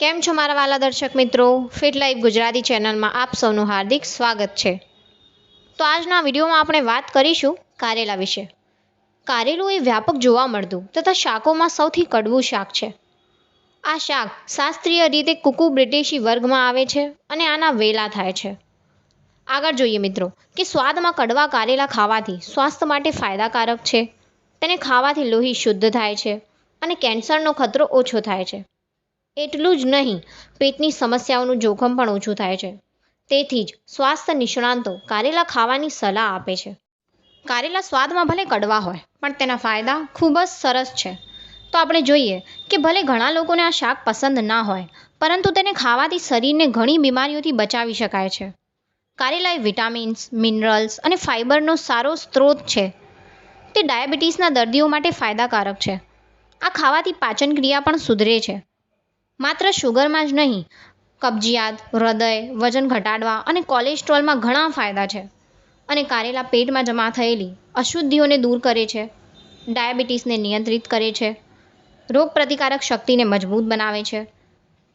કેમ છો મારા વાલા દર્શક મિત્રો? ફિટ લાઈફ ગુજરાતી ચેનલમાં આપ સૌનું હાર્દિક સ્વાગત છે. તો આજના વિડીયોમાં આપણે વાત કરીશું કારેલા વિશે. કારેલું એ વ્યાપક જોવા મળતું તથા શાકોમાં સૌથી કડવું શાક છે. આ શાક શાસ્ત્રીય રીતે કુકુ બ્રિટિશી વર્ગમાં આવે છે અને આના વેલા થાય છે. આગળ જોઈએ મિત્રો કે સ્વાદમાં કડવા કારેલા ખાવાથી સ્વાસ્થ્ય માટે ફાયદાકારક છે. તેને ખાવાથી લોહી શુદ્ધ થાય છે અને કેન્સરનો ખતરો ઓછો થાય છે. એટલું જ નહીં, પેટની સમસ્યાઓનું જોખમ પણ ઓછું થાય છે. તેથી જ સ્વાસ્થ્ય નિષ્ણાંતો કારેલા ખાવાની સલાહ આપે છે. કારેલા સ્વાદમાં ભલે કડવા હોય, પણ તેના ફાયદા ખૂબ જ સરસ છે. તો આપણે જોઈએ કે ભલે ઘણા લોકોને આ શાક પસંદ ના હોય, પરંતુ તેને ખાવાથી શરીરને ઘણી બીમારીઓથી બચાવી શકાય છે. કારેલા એ વિટામિન્સ, મિનરલ્સ અને ફાઇબરનો સારો સ્ત્રોત છે. તે ડાયાબિટીસના દર્દીઓ માટે ફાયદાકારક છે. આ ખાવાથી પાચન ક્રિયા પણ સુધરે છે. માત્ર શુગરમાં જ નહીં, કબજિયાત, હૃદય, વજન ઘટાડવા અને કોલેસ્ટ્રોલમાં ઘણા ફાયદા છે. અને કારેલા પેટમાં જમા થયેલી અશુદ્ધિઓને દૂર કરે છે, ડાયાબિટીસને નિયંત્રિત કરે છે, રોગ પ્રતિકારક શક્તિને મજબૂત બનાવે છે,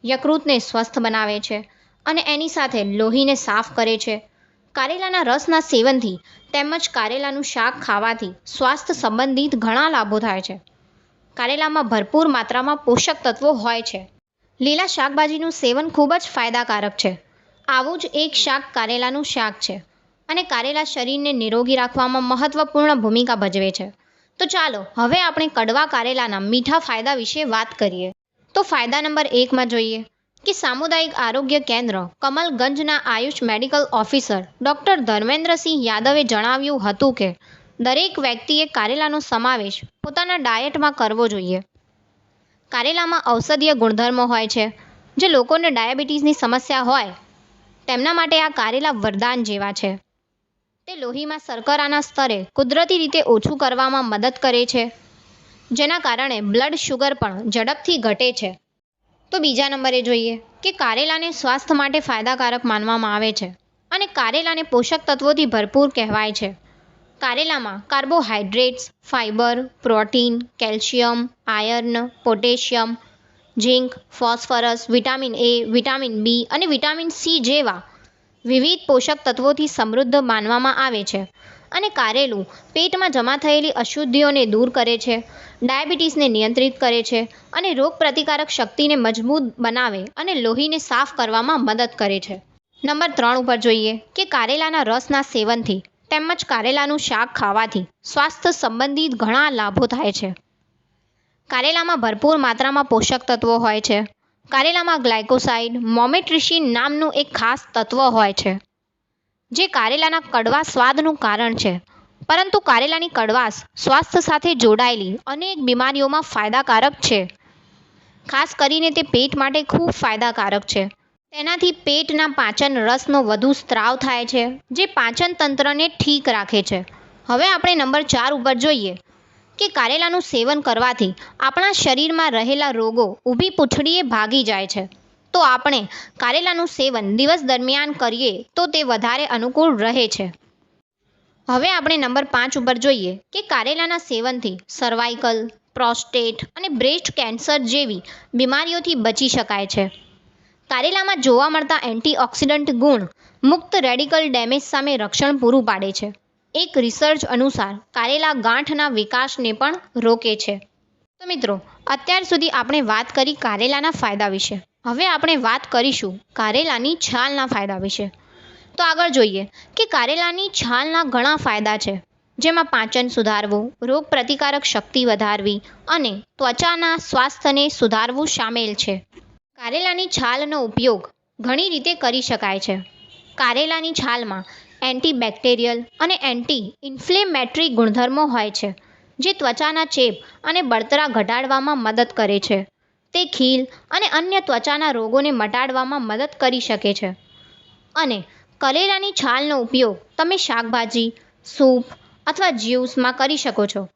યકૃતને સ્વસ્થ બનાવે છે અને એની સાથે લોહીને સાફ કરે છે. કારેલાના રસના સેવનથી તેમજ કારેલાનું શાક ખાવાથી સ્વાસ્થ્ય સંબંધિત ઘણા લાભો થાય છે. કારેલામાં ભરપૂર માત્રામાં પોષક તત્વો હોય છે. લીલા શાકભાજીનું સેવન ખૂબ જ ફાયદાકારક છે. આવું જ એક શાક કારેલાનું શાક છે અને કારેલા શરીરને નિરોગી રાખવામાં મહત્વપૂર્ણ ભૂમિકા ભજવે છે. તો ચાલો, હવે આપણે કડવા કારેલાના મીઠા ફાયદા વિશે વાત કરીએ. તો ફાયદા નંબર એકમાં જોઈએ કે સામુદાયિક આરોગ્ય કેન્દ્ર કમલગંજના Ayush medical officer doctor Dharmendrasinh યાદવે જણાવ્યું હતું કે દરેક વ્યક્તિએ કારેલાનો સમાવેશ પોતાના ડાયટમાં કરવો જોઈએ. કારેલામાં ઔષધીય ગુણધર્મો હોય છે. જે લોકોને ડાયાબિટીસની સમસ્યા હોય, તેમના માટે આ કારેલા વરદાન જેવા છે. તે લોહીમાં શર્કરાના સ્તરે કુદરતી રીતે ઓછું કરવામાં મદદ કરે છે. જેના કારણે બ્લડ શુગર પણ ઝડપથી ઘટે છે. તો બીજા નંબરે જોઈએ કે કારેલાને સ્વાસ્થ્ય માટે ફાયદાકારક માનવામાં આવે છે અને કારેલાને પોષક તત્વોથી ભરપૂર કહેવાય છે. કારેલામાં carbohydrates fibre, protein, calcium, iron, potassium, zinc, phosphorus, vitamin A, vitamin B અને વિટામિન સી જેવા વિવિધ પોષક તત્વોથી સમૃદ્ધ માનવામાં આવે છે. અને કારેલું પેટમાં જમા થયેલી અશુદ્ધિઓને દૂર કરે છે, ડાયાબિટીસને નિયંત્રિત કરે છે અને રોગ પ્રતિકારક શક્તિને મજબૂત બનાવે અને લોહીને સાફ કરવામાં મદદ કરે છે. નંબર ત્રણ ઉપર જોઈએ કે કારેલાના રસના સેવનથી તેમજ કારેલાનું શાક ખાવાથી સ્વાસ્થ્ય સંબંધિત ઘણા લાભો થાય છે. કારેલામાં ભરપૂર માત્રામાં પોષક તત્વો હોય છે. કારેલામાં ગ્લાયકોસાઇડ, મોમેટ્રિશિન નામનું એક ખાસ તત્વ હોય છે, જે કારેલાના કડવા સ્વાદનું કારણ છે. પરંતુ કારેલાની કડવાશ સ્વાસ્થ્ય સાથે જોડાયેલી અનેક બીમારીઓમાં ફાયદાકારક છે. ખાસ કરીને તે પેટ માટે ખૂબ ફાયદાકારક છે. તેનાથી પેટના પાચન રસનો વધુ સ્ત્રાવ થાય છે, જે પાચન તંત્રને ઠીક રાખે છે. હવે આપણે નંબર ચાર ઉપર જોઈએ કે કારેલાનું સેવન કરવાથી આપણા શરીરમાં રહેલા રોગો ઊભી પૂંછડીએ ભાગી જાય છે. તો આપણે કારેલાનું સેવન દિવસ દરમિયાન કરીએ તો તે વધારે અનુકૂળ રહે છે. હવે આપણે નંબર પાંચ ઉપર જોઈએ કે કારેલાના સેવનથી સર્વાઇકલ પ્રોસ્ટેટ અને બ્રેસ્ટ કેન્સર જેવી બીમારીઓથી બચી શકાય છે. કારેલામાં જોવા મળતા એન્ટીઓક્સિડન્ટ ગુણ મુક્ત રેડિકલ ડેમેજ સામે રક્ષણ પૂરું પાડે છે. એક રિસર્ચ અનુસાર કારેલા ગાંઠના વિકાસને પણ રોકે છે. તો મિત્રો, અત્યાર સુધી આપણે વાત કરી કારેલાના ફાયદા વિશે. હવે આપણે વાત કરીશું કારેલાની છાલના ફાયદા વિશે. તો આગળ જોઈએ કે કારેલાની છાલના ઘણા ફાયદા છે. જેમાં પાચન સુધારવું રોગ પ્રતિકારક શક્તિ વધારવી અને ત્વચાના સ્વાસ્થ્યને સુધારવું સામેલ છે. કારેલાની છાલનો ઉપયોગ ઘણી રીતે કરી શકાય છે. કારેલાની છાલમાં એન્ટીબેક્ટેરિયલ અને એન્ટી ઇન્ફ્લેમેટરી ગુણધર્મો હોય છે, જે ત્વચાના ચેપ અને બળતરા ઘટાડવામાં મદદ કરે છે. તે ખીલ અને અન્ય ત્વચાના રોગોને મટાડવામાં મદદ કરી શકે છે. અને કરેલાની છાલનો ઉપયોગ તમે શાકભાજી, સૂપ અથવા જ્યુસમાં કરી શકો છો.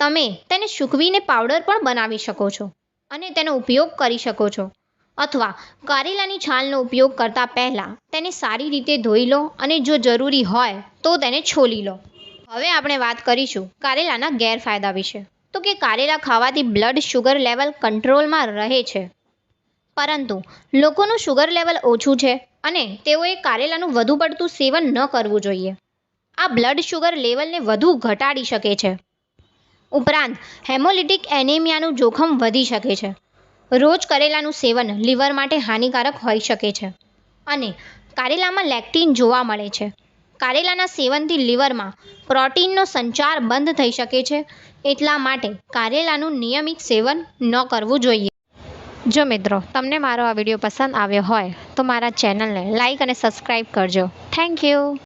તમે તેને સૂકવીને પાવડર પણ બનાવી શકો છો અને તેનો ઉપયોગ કરી શકો છો. અથવા કારેલાની છાલનો ઉપયોગ કરતાં પહેલાં તેને સારી રીતે ધોઈ લો અને જો જરૂરી હોય તો તેને છોલી લો. હવે આપણે વાત કરીશું કારેલાના ગેરફાયદા વિશે. તો કે કારેલા ખાવાથી બ્લડ શુગર લેવલ કંટ્રોલમાં રહે છે. પરંતુ લોકોનું શુગર લેવલ ઓછું છે અને તેઓએ કારેલાનું વધુ પડતું સેવન ન કરવું જોઈએ. આ બ્લડ શુગર લેવલને વધુ ઘટાડી શકે છે. ઉપરાંત હેમોલિટિક એનેમિયાનું જોખમ વધી શકે છે. રોજ કરેલાનું સેવન લીવર માટે હાનિકારક હોઈ શકે છે. અને કારેલામાં લેક્ટિન જોવા મળે છે. કારેલાના સેવનથી લીવરમાં પ્રોટીનનો સંચાર બંધ થઈ શકે છે. એટલા માટે કારેલાનું નિયમિત સેવન ન કરવું જોઈએ. જો મિત્રો, તમને મારો આ વીડિયો પસંદ આવ્યો હોય તો મારા ચેનલને લાઇક અને સબસ્ક્રાઈબ કરજો. Thank you.